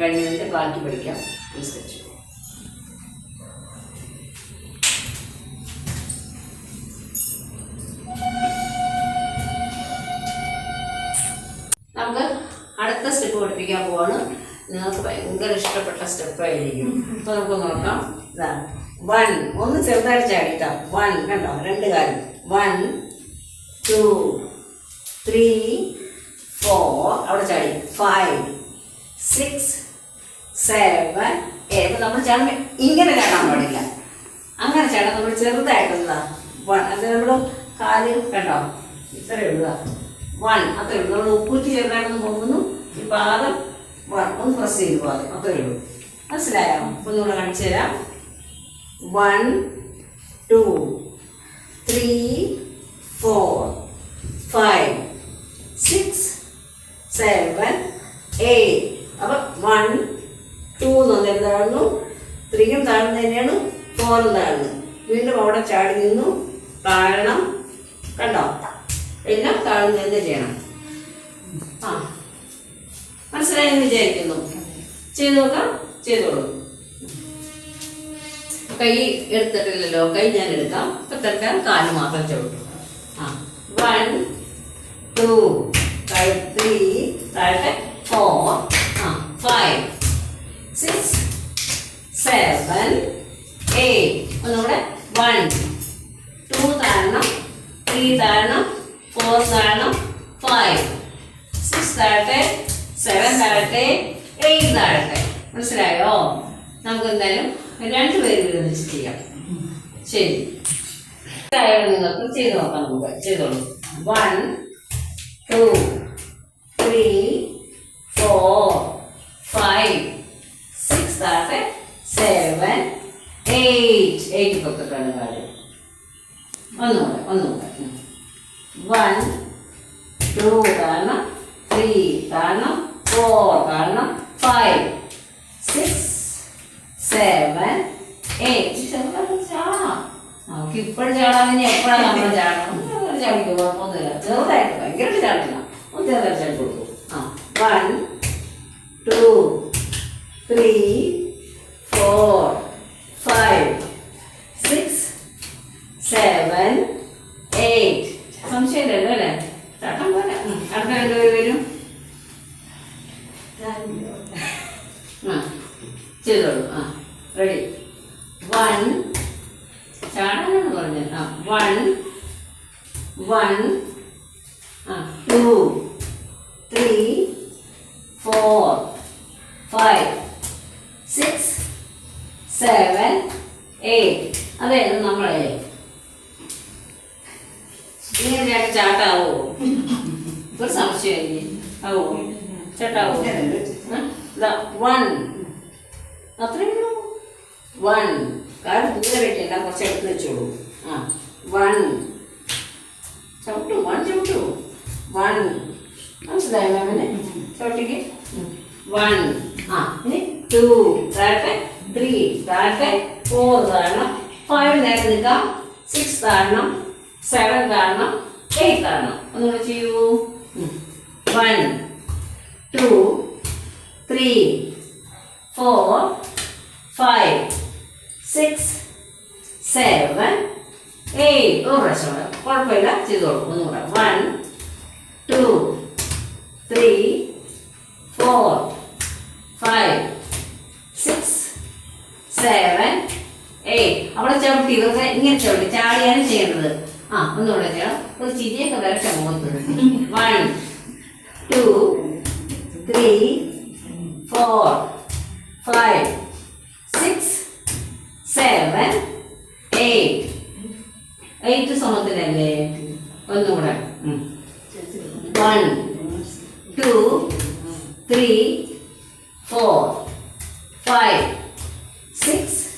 കഴിഞ്ഞതിന്റെ ബാക്കി പഠിക്കാം. അനുസരിച്ചു നമുക്ക് അടുത്ത സ്റ്റെപ്പ് പഠിപ്പിക്കാൻ പോവാണ്. നിങ്ങൾക്ക് ഭയങ്കര ഇഷ്ടപ്പെട്ട സ്റ്റെപ്പായിരിക്കും അപ്പൊ നമുക്ക് നോക്കാം. ഇതാണ് വൺ ഒന്ന് ചെറുതായിട്ട് ചാടിക്കാം വൺ കണ്ടോ? രണ്ട് കാര്യം വൺ ടു ത്രീ ഫോർ അവിടെ ചാടി. ഫൈവ് സിക്സ് സെവൻ ഏത് നമ്മൾ ചാടുമ്പോൾ ഇങ്ങനെ ചാടാൻ പാടില്ല. അങ്ങനെ ചാടാൻ നമ്മൾ ചെറുതായിട്ടുള്ളതാ വൺ അത് നമ്മൾ കാൽ കണ്ടോ? ഇത്ര എഴുതുക വൺ അത്ര എഴുതും നമ്മൾ ഉപ്പൂറ്റി ചെറുതായിട്ടൊന്ന് പോകുന്നു ഈ പാദം വൺ. ഒന്ന് പ്രസ് ചെയ്ത് പാദം അത്ര എഴുതും മനസ്സിലായോ? അപ്പം നമ്മൾ കാണിച്ചു തരാം. One two three four five six seven eight. അപ്പം വൺ ടു എന്ന് താഴ്ന്നു. ത്രീയും താഴ്ന്നു തന്നെയാണ് ഫോറും താഴ്ന്നു. വീണ്ടും അവിടെ ചാടി നിന്നു. താഴണം. കണ്ടോ? എല്ലാം താഴ്ന്നു തന്നെ ചെയ്യണം ആ. മനസ്സിലായെന്ന് വിചാരിക്കുന്നു. ചെയ്ത് നോക്കാം. ചെയ്തോളൂ. കൈ എടുത്തിട്ടില്ലല്ലോ. കൈ ഞാൻ എടുക്കാം. ഇപ്പൊ തൽക്കാലം കാൽ മാത്രം ചവിട്ടും. ആ. വൺ ടു ത്രീ താഴത്തെ ഫോർ ആ. ഫൈവ് സിക്സ് സെവൻ എയ്റ്റ് ഒന്നുകൂടെ വൺ ടു താഴണം ത്രീ താഴണം ഫോർ താഴണം ഫൈവ് സിക്സ് താഴട്ടെ സെവൻ താഴട്ടെ എയ്റ്റ് താഴട്ടെ മനസ്സിലായോ? നമുക്ക് എന്തായാലും രണ്ടുപേരും ഒരുമിച്ച് ചെയ്യാം. ശരി. നിങ്ങൾക്ക് ചെയ്ത് നോക്കാം നമുക്ക്. ചെയ്തോളൂ. One two three four five six താഴത്തെ സെവൻ പത്തൊക്കെയാണ് കാര്യം ഒന്നുകൂടെ ഒന്നുകൂടെ വൺ ടു കാരണം ത്രീ കാരണം ഫോർ കാരണം ഫൈവ് സിക്സ് സെവൻ എയ്റ്റ് ചാടാം നമുക്ക് ഇപ്പോഴും ഇനി എപ്പോഴാണ് നമ്മൾ ചാടണം ചാടിക്കും കുഴപ്പമൊന്നുമില്ല. ചെറുതായിട്ട് ഭയങ്കരമായിട്ട് ചാടില്ല. ഒന്ന് ചെറുതായിട്ട് ചാടി കൊടുക്കും. ആ one two three four five six seven eight സംശയമില്ലല്ലോ അല്ലേ ചാട്ടം പോലെ ഉം. അടുത്ത രണ്ടുപേര് വരും ആ ചെയ്തോളൂ ആ റെഡി വൺ ചാടാനാണ് പറഞ്ഞത് ആ വൺ വൺ ആ two three four five six seven eight അതെ നമ്മളെ ഇങ്ങനെ ചാട്ടാവോ? ഒരു സംശയമായി ആവോ? ചേട്ടാവോ? വൺ അത്രയും വൺ കാര്യം ദൂരെ വെക്കണ്ട കുറച്ച് എടുത്ത് വെച്ചോളൂ. ആ വൺ ചവിട്ടു? വൺ ചവിട്ടു? വൺ മനസ്സിലായോ മാമിനെ? ചവിട്ടിക്ക്? വൺ ആ ഇനി ടു താഴത്തെ ത്രീ താഴത്തെ ഫോർ താഴണം. ഫൈവ് നേരെ നിൽക്കാം സിക്സ് താഴണം. സെവൻ താഴണം. എയ്റ്റ് താഴണം. ഒന്നുകൂടെ ചെയ്യൂ. One three four five six seven eight അവിടെ ചവിട്ടി ഇതൊക്കെ ഇങ്ങനെ ചവിട്ടി ചാടിയാണ് ചെയ്യുന്നത് ആ ഒന്നുകൂടെ ചെയ്യണം ഒരു ചിരിയൊക്കെ വരട്ടെ മുഖത്ത്. One two three four five six seven eight eight സമത്തിലല്ലേ? ഒന്നുകൂടെ. One two three four five six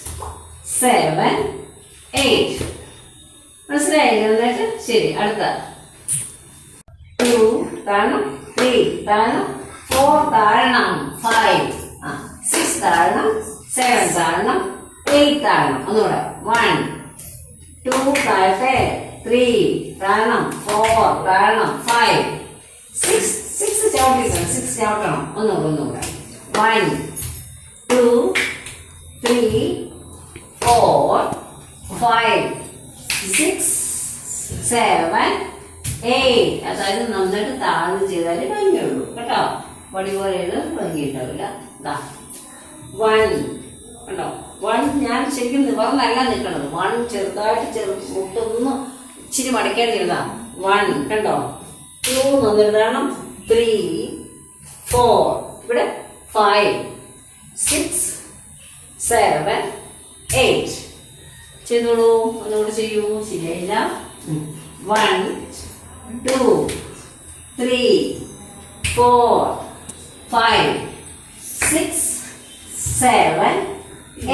seven eight മനസ്സിലായില്ലേ നന്നായിട്ട് ശരി അടുത്ത. ടു താഴണം. ത്രീ താഴണം. ഫോർ താഴണം. ഫൈവ് ആ സിക്സ് താഴണം. സെവൻ താഴണം. എയ്റ്റ് താഴണം. ഒന്നുകൂടെ. വൺ ടു താഴത്തെ ത്രീ താഴണം. ഫോർ താഴണം. ഫൈവ് സിക്സ് സിക്സ് ചവിട്ടിക്കണം സിക്സ് ചവിട്ടണം ഒന്നുകൂടെ ഒന്നുകൂടെ one two three four five six seven eight അതായത് നന്നായിട്ട് താഴ്ന്ന് ചെയ്താലേ ഭംഗിയുള്ളൂ. കേട്ടോ? പടി പോലെ ഇത് ഭംഗി ഉണ്ടാവില്ല ഇതാ വൺ കണ്ടോ? വൺ ഞാൻ ശരിക്കും നിവർന്നല്ല നിൽക്കണത്. വൺ ചെറുതായിട്ട് ചെറു മുട്ടൊന്ന് ഇച്ചിരി മടക്കേണ്ടി എഴുതാം വൺ കണ്ടോ? ടു എന്നെഴുതണം ത്രീ ഫോർ ഇവിടെ ഫൈവ് സിക്സ് സെവൻ എയ്റ്റ് ചെയ്തോളൂ. ഒന്നുകൂടെ ചെയ്യൂ. ശരിയായില്ല. One two three four five six seven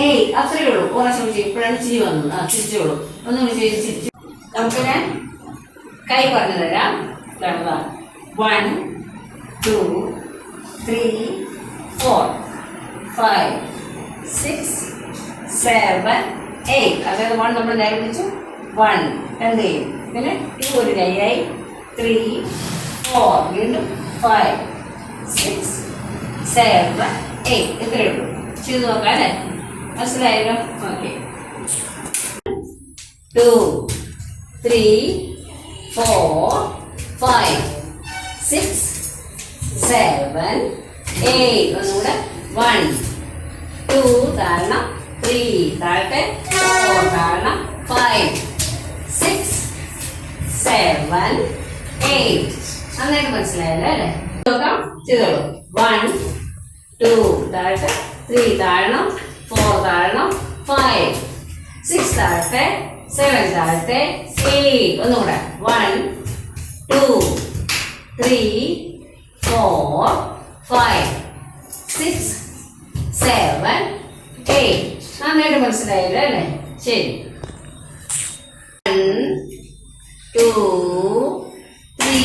eight അത്രയേ ഉള്ളൂ. പ്രാവശ്യം ചെയ്യും. ഇപ്പോഴാണ് ചിരി വന്നത്. ആ ചിരിച്ചോളൂ ഒന്നും ചെയ്ത് ചിരിച്ചു നമുക്ക് ഞാൻ കൈ പറഞ്ഞു തരാം one two three four five six seven eight അതായത് വൺ നമ്മൾ പിടിച്ചു. വൺ എന്ത് ചെയ്യും? പിന്നെ ടു ഒരു കൈയായി. ത്രീ ഫോർ വീണ്ടും ഫൈവ് സിക്സ് സെവൻ എയ്റ്റ് ഇത്രയേ ഉള്ളൂ. ചെയ്ത് നോക്കാം അല്ലേ? മനസ്സിലായല്ലോ? Okay two three four five six seven eight ഒന്നുകൂടെ വൺ ടു താഴണം ത്രീ താഴട്ടെ ഫോർ താഴണം ഫൈവ് സിക്സ് സെവൻ എയ്റ്റ് നന്നായിട്ട് മനസ്സിലായല്ലോ? അല്ലേ? നോക്കാം ചെയ്തോളൂ. വൺ ടു താഴട്ടെ ത്രീ താഴണം ഫോർ താഴണം ഫൈവ് സിക്സ് താഴട്ടെ സെവൻ താഴട്ടെ എയ്റ്റ് ഒന്നുകൂടെ one two three four five six seven eight നന്നായിട്ട് മനസ്സിലായല്ലോ അല്ലേ? ശരി. One two three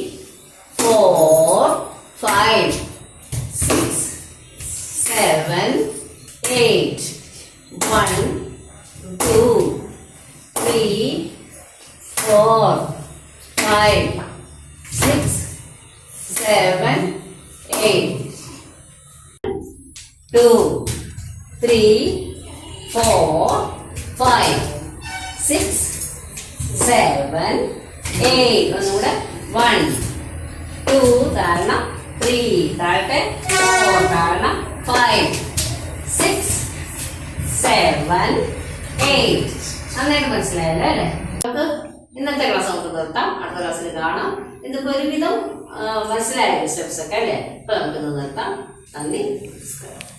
eight two three four five six seven eight ഒന്നുകൂടെ. വൺ ടു താഴണം ത്രീ താഴട്ടെ ഫോർ താഴണം ഫൈവ് സിക്സ് സെവൻ എയ്റ്റ് നന്നായിട്ട് മനസ്സിലായല്ലോ? അല്ലേ നമുക്ക് ഇന്നത്തെ ക്ലാസ് നമുക്ക് നിർത്താം. അടുത്ത ക്ലാസ്സിൽ കാണാം. ഇതിപ്പോ ഒരുവിധം മനസ്സിലായ സ്റ്റെപ്സ് ഒക്കെ അല്ലേ? അപ്പൊ നമുക്ക് നിർത്താം. നന്ദി നമസ്കാരം.